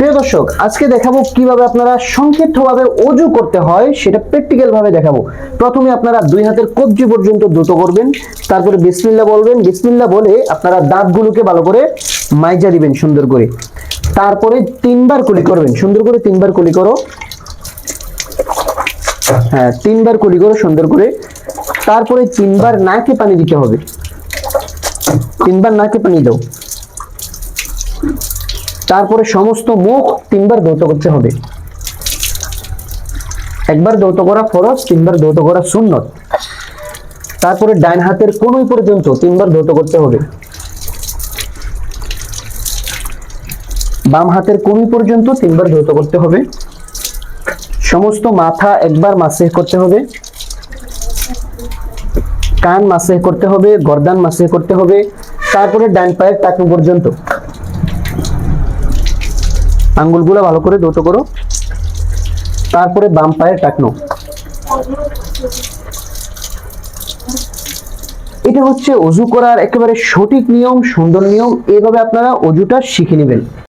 প্রিয় দর্শক, আজকে দেখাবো কীভাবে আপনারা সংক্ষিপ্তভাবে অজু করতে হয়, সেটা প্র্যাকটিক্যাল ভাবে দেখাবো। প্রথমে আপনারা দুই হাতের কবজি পর্যন্ত দ্রুত করবেন, তারপরে বিসমিল্লা বলবেন। বিসমিল্লা বলে আপনারা দাঁতগুলোকে ভালো করে মাইজা দিবেন সুন্দর করে। তারপরে তিনবার কুলি করবেন, সুন্দর করে তিনবার কুলি করো। হ্যাঁ তিনবার কুলি করো, সুন্দর করে। তারপরে তিনবার নাকে পানি দিতে হবে। তিনবার নাকে পানি দাও। তারপরে সমস্ত মুখ তিনবার দৌত করতে হবে। একবার দৌত করা ফরজ, তিনবার দৌত করা সুন্নত। তারপরে ডাইন হাতের কোনই পর্যন্ত তিনবার দৌত করতে হবে। বাম হাতের কোনই পর্যন্ত তিনবার দৌত করতে হবে। সমস্ত মাথা একবার মাসে করতে হবে। কান মাসে করতে হবে, গর্দান মাসে করতে হবে। তারপরে ডান পায়ের টাকনু পর্যন্ত। আঙ্গুলগুলো ভালো করে দ্রুত করো। তারপরে বাম পায়ের টাকনো। এটা হচ্ছে অজু করার একেবারে সঠিক নিয়ম, সুন্দর নিয়ম। এইভাবে আপনারা অজুটা শিখে নেবেন।